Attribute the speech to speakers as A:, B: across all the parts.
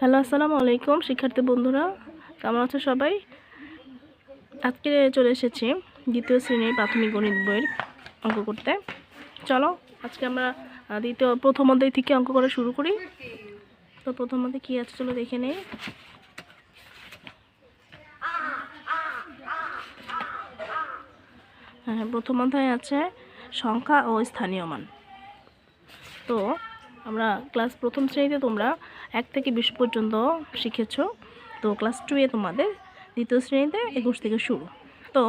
A: hello আসসালামু আলাইকুম শিক্ষার্থী বন্ধুরা কেমন আছো সবাই আজকে চলে এসেছি দ্বিতীয় শ্রেণীর প্রাথমিক গণিত বইয়ের অঙ্ক করতে চলো আজকে আমরা দ্বিতীয় প্রথম অধ্যায় থেকে অঙ্ক করা শুরু করি তো প্রথম অধ্যায় কী আছে চলো দেখে নেই হ্যাঁ প্রথম অধ্যায় আছে সংখ্যা ও স্থানীয় মান তো আমরা ক্লাস প্রথম শ্রেণীতে তোমরা এক থেকে বিশ পর্যন্ত শিখেছ তো ক্লাস টুয়ে তোমাদের দ্বিতীয় শ্রেণীতে একুশ থেকে শুরু তো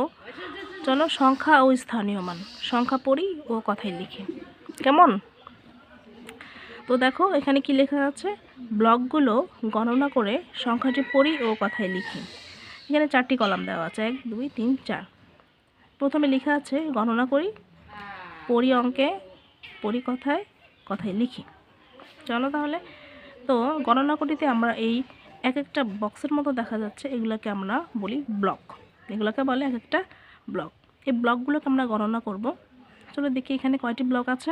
A: চলো সংখ্যা ও স্থানীয় মান সংখ্যা পড়ি ও কথায় লিখি কেমন তো দেখো এখানে কি লেখা আছে ব্লকগুলো গণনা করে সংখ্যাটি পড়ি ও কথায় লিখি এখানে চারটি কলাম দেওয়া আছে এক দুই তিন চার প্রথমে লেখা আছে গণনা করি পড়ি অঙ্কে পড়ি কথায় কথায় লিখি চলো তাহলে তো গণনা করিতে আমরা এই এক একটা বক্সের মতো দেখা যাচ্ছে এগুলোকে আমরা বলি ব্লক এগুলোকে বলে এক একটা ব্লক এই ব্লকগুলোকে আমরা গণনা করব চলো দেখি এখানে কয়টি ব্লক আছে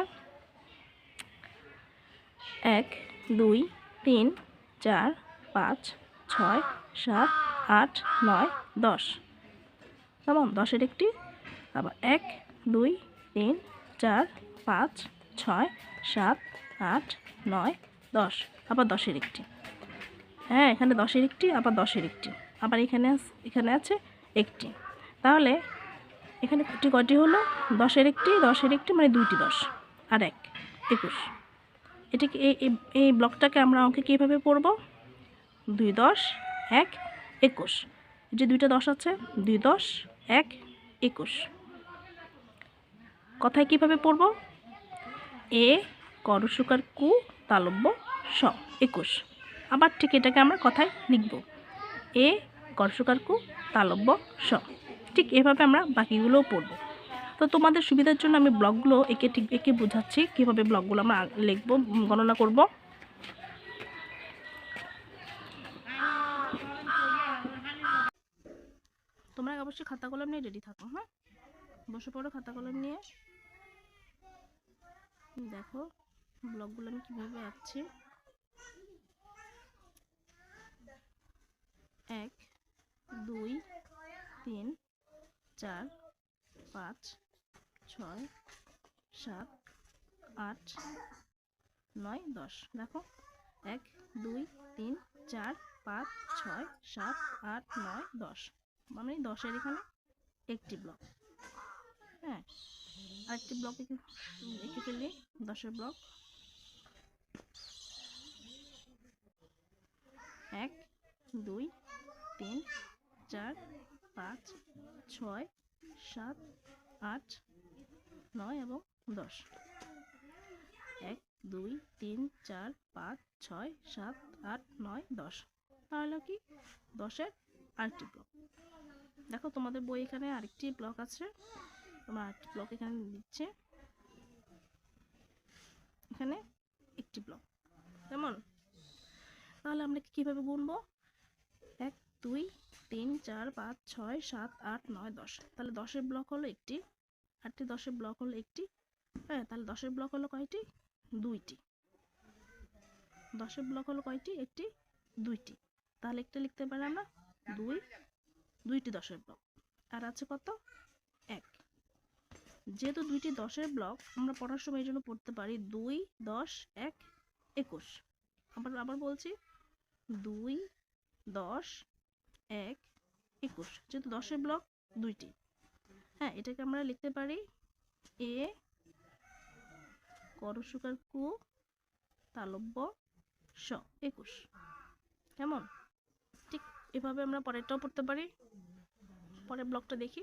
A: এক দুই তিন চার পাঁচ ছয় সাত আট নয় দশ কেমন দশের একটি আবার এক দুই তিন চার পাঁচ ছয় সাত আট নয় দশ আবার দশের একটি হ্যাঁ এখানে দশের একটি আবার দশের একটি আবার এখানে এখানে আছে একটি তাহলে এখানে কটি কটি হলো দশের একটি দশের একটি মানে দুইটি দশ আর এক একুশ এটাকে এই ব্লকটাকে আমরা অঙ্কে কীভাবে পড়ব দুই দশ এক একুশ যে দুইটা দশ আছে দুই দশ এক একুশ কথায় কীভাবে পড়ব এ করসুকার কু তালব্য স একুশ আবার ঠিক এটাকে আমরা কথায় লিখব এ করসুকার কু তালব্য স ঠিক এভাবে আমরা বাকিগুলোও পড়ব তো তোমাদের সুবিধার জন্য আমি ব্লগগুলো একে ঠিক একে বোঝাচ্ছি কীভাবে ব্লগগুলো আমরা লিখব গণনা করব তোমরা অবশ্যই খাতা কলম নিয়ে রেডি থাকো হ্যাঁ বসে পড়ো খাতা কলম নিয়ে দেখো ব্লগগুলো আমি কীভাবে আঁকছি এক দুই তিন চার পাঁচ ছয় সাত আট নয় দশ দেখো এক দুই তিন চার পাঁচ ছয় সাত আট নয় দশ মানে দশের এখানে একটি ব্লক হ্যাঁ আরেকটি ব্লক এঁকে দশের ব্লক এক দুই তিন চার পাঁচ ছয় সাত আট নয় এবং দশ এক দুই তিন চার পাঁচ ছয় সাত আট নয় দশ তাহলে কি দশের আরেকটি ব্লক দেখো তোমাদের বই এখানে আরেকটি ব্লক আছে তোমার আরেকটি ব্লক এখানে দিচ্ছে এখানে টিপলো কেমন তাহলে আমরা কীভাবে গুনব এক দুই তিন চার পাঁচ ছয় সাত আট নয় দশ তাহলে দশের ব্লক হলো একটি আটটি দশের ব্লক হলো একটি হ্যাঁ তাহলে দশের ব্লক হলো কয়টি দুইটি দশের ব্লক হলো কয়টি একটি দুইটি তাহলে একটা লিখতে পারি আমরা দুই দুইটি দশের ব্লক আর আছে কত এক যেহেতু দুইটি দশের ব্লক আমরা পড়ার সময় এই জন্য পড়তে পারি দুই দশ এক একুশ আবার আবার বলছি দুই দশ এক একুশ যেহেতু দশের ব্লক দুইটি হ্যাঁ এটাকে আমরা লিখতে পারি এ করসুকার কু তালব্য স একুশ কেমন ঠিক এভাবে আমরা পরেরটাও পড়তে পারি পরের ব্লকটা দেখি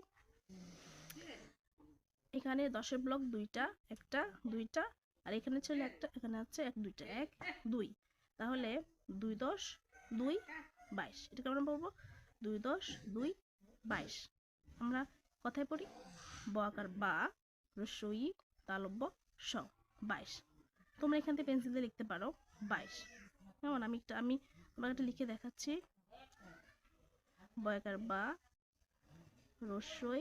A: এখানে দশের ব্লক দুইটা একটা দুইটা আর এখানে ছিল একটা এখানে আছে এক দুইটা এক দুই তাহলে দুই দশ দুই বাইশ এটা আমরা বলবো দুই দশ দুই বাইশ আমরা কথায় পড়ি ব আকার বা রসই তালব্য স বাইশ তোমরা এখান থেকে পেন্সিল দিয়ে লিখতে পারো বাইশ কেমন আমি একটা আমি তোমাকে একটা লিখে দেখাচ্ছি বয়াকার বা রসই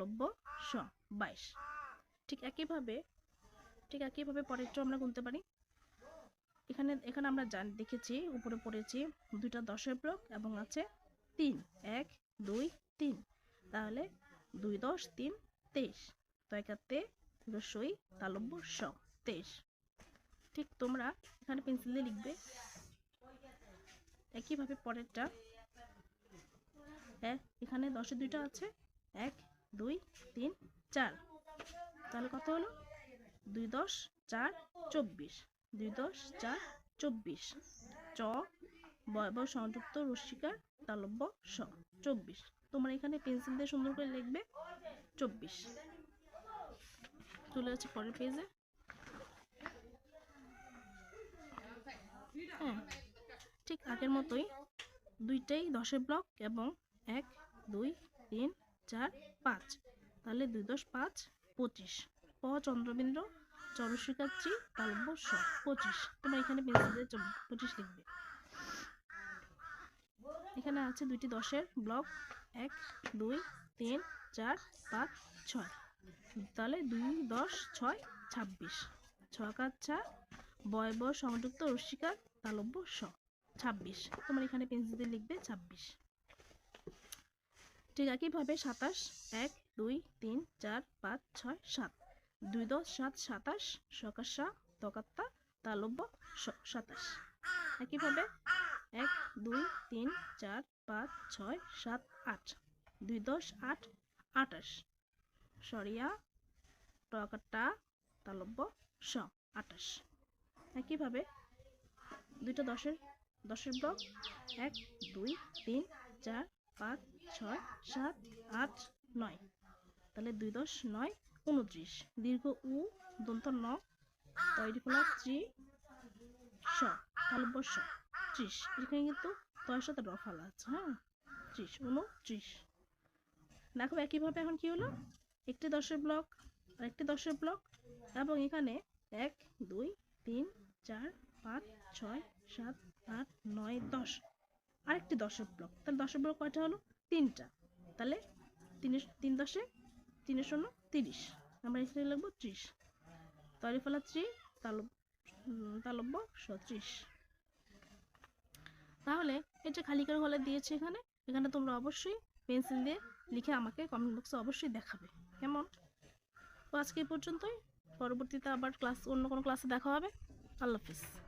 A: লব্য স বাইশ ঠিক একইভাবে ঠিক একইভাবে পরেরটাও আমরা গুনতে পারি এখানে এখানে আমরা জান দেখেছি উপরে পড়েছি দুইটা দশের ব্লক এবং আছে তিন এক দুই তিন তাহলে দুই দশ তিন তেইশ তো একাত্তে রসই তালব্য স তেইশ ঠিক তোমরা এখানে পেন্সিল দিয়ে লিখবে একইভাবে পরেরটা হ্যাঁ, এখানে দশে দুইটা আছে এক দুই তিন চার তাহলে কত হলো দুই দশ চার চব্বিশ দুই দশ চার চব্বিশ চ বয়ব সংযুক্ত রশ্মিকার তালব্য স চব্বিশ তোমরা এখানে পেন্সিল দিয়ে সুন্দর করে লিখবে চব্বিশ চলে যাচ্ছে পরের পেজে হ্যাঁ, ঠিক আগের মতোই দুইটাই দশের ব্লক এবং এক দুই তিন চার পাঁচ তাহলে দুই দশ পাঁচ পঁচিশ প চন্দ্রবিন্দ্র চরশিকাচ্ছি তালব্য স পঁচিশ তোমরা এখানে পেন্সিল দিয়ে পঁচিশ লিখবে এখানে আছে দুইটি দশের ব্লক এক দুই তিন চার পাঁচ ছয় তাহলে দুই দশ ছয় ছাব্বিশ ছকার চার বয় বয় সংযুক্ত রশ্মিকার তালব্য স ছাব্বিশ তোমার এখানে পেন্সিল দিয়ে লিখবে ছাব্বিশ ঠিক একইভাবে সাতাশ এক দুই তিন চার পাঁচ ছয় সাত দুই দশ সাত সাতাশ সকাশা তকাত্তা তালব্য সাতাশ একইভাবে এক দুই তিন চার পাঁচ ছয় সাত আট দুই দশ আট আটাশ সরিয়া টকাট্টা তালব্য স আটাশ একইভাবে দুইটা দশের দশের ব্লক এক দুই তিন চার পাঁচ ছয় সাত আট নয় তাহলে দুই দশ নয় উনত্রিশ দীর্ঘ উ দন্ত ন তৈরি করা ত্রি স তাহলে ত্রিশ এখানে কিন্তু তয়ের সাথে রফাল আছে হ্যাঁ ত্রিশ উনত্রিশ দেখো একইভাবে এখন কি হলো একটি দশের ব্লক আর একটি দশের ব্লক এবং এখানে এক দুই তিন চার পাঁচ ছয় সাত আট নয় দশ আরেকটি দশক ব্লক তাহলে দশক ব্লক কয়টা হলো তিনটা তাহলে তিনে তিন দশে তিনের শূন্য তিরিশ আমরা এখানে লিখবো ত্রিশ তরিফলা থ্রি তালব্য সত্রিশ তাহলে এটা খালি করে হলে দিয়েছে এখানে এখানে তোমরা অবশ্যই পেন্সিল দিয়ে লিখে আমাকে কমেন্ট বক্সে অবশ্যই দেখাবে কেমন তো আজকে এই পর্যন্তই পরবর্তীতে আবার ক্লাস অন্য কোনো ক্লাসে দেখা হবে আল্লাহ হাফিজ